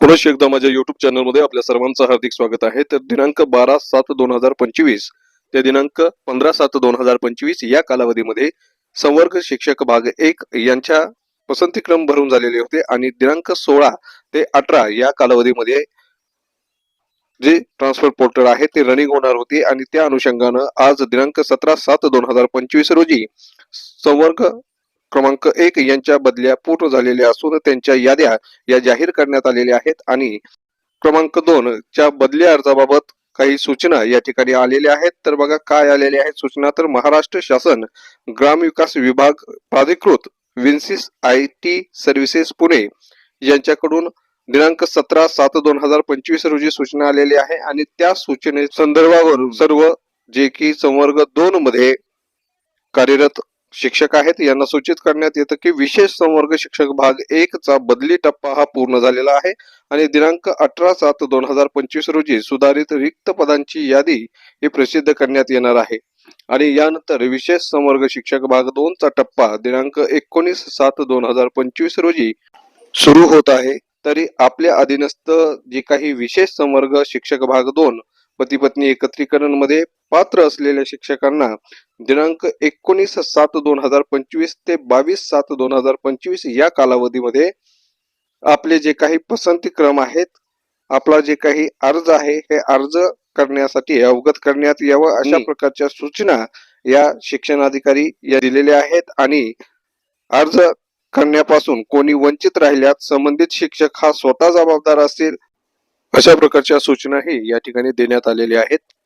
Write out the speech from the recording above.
पुनश एकदा माझ्या युट्यूब चॅनलमध्ये आपल्या सर्वांचं हार्दिक स्वागत आहे. तर दिनांक बारा सात दोन हजार पंचवीस ते दिनांक पंधरा सात दोन हजार पंचवीस या कालावधीमध्ये संवर्ग शिक्षक भाग एक यांच्या पसंतीक्रम भरून झालेले होते आणि दिनांक सोळा ते अठरा या कालावधीमध्ये जे ट्रान्सफर पोर्टल आहे ते रनिंग होणार होते आणि त्या अनुषंगानं आज दिनांक सतरा सात दोन हजार पंचवीस रोजी संवर्ग क्रमांक एक यांच्या बदल्या पूर्ण झालेल्या असून त्यांच्या याद्या या जाहीर करण्यात आलेल्या आहेत आणि क्रमांक दोन च्या बदल्या अर्जाबाबत काही सूचना या ठिकाणी आलेल्या आहेत. तर बघा काय आलेल्या आहेत सूचना? तर महाराष्ट्र शासन ग्राम विकास विभाग प्राधिकृत Vinsys I T services Pune यांच्याकडून दिनांक सतरा सात दोन हजार पंचवीस रोजी सूचना आलेली आहे आणि त्या सूचने संदर्भावर सर्व जे की संवर्ग दोन मध्ये कार्यरत शिक्षक आहेत. यांना सूचित करण्यात येतं की विशेष संवर्ग शिक्षक भाग एक चा बदली टप्पा हा पूर्ण झालेला आहे आणि दिनांक अठरा सात दोन हजार पंचवीस रोजी सुधारित रिक्त पदांची यादी ही प्रसिद्ध करण्यात येणार आहे. आणि यानंतर विशेष संवर्ग शिक्षक भाग दोन चा टप्पा दिनांक एकोणीस सात दोन हजार पंचवीस रोजी सुरू होत आहे. तरी आपल्या अधीनस्थ जे काही विशेष संवर्ग शिक्षक भाग दोन पती पत्नी एकत्रीकरणमध्ये पात्र असलेल्या शिक्षकांना दिनांक एकोणीस सात दोन हजार पंचवीस ते बावीस सात दोन हजार पंचवीस या कालावधीमध्ये आपले जे काही पसंती क्रम आहेत आपला जे काही अर्ज आहे हे अर्ज करण्यासाठी अवगत करण्यात यावं अशा प्रकारच्या सूचना या शिक्षणाधिकारी या दिलेल्या आहेत आणि अर्ज करण्यापासून कोणी वंचित राहिल्यास संबंधित शिक्षक हा स्वतः जबाबदार असेल अशा प्रकारच्या सूचनाही या ठिकाणी देण्यात आलेल्या आहेत.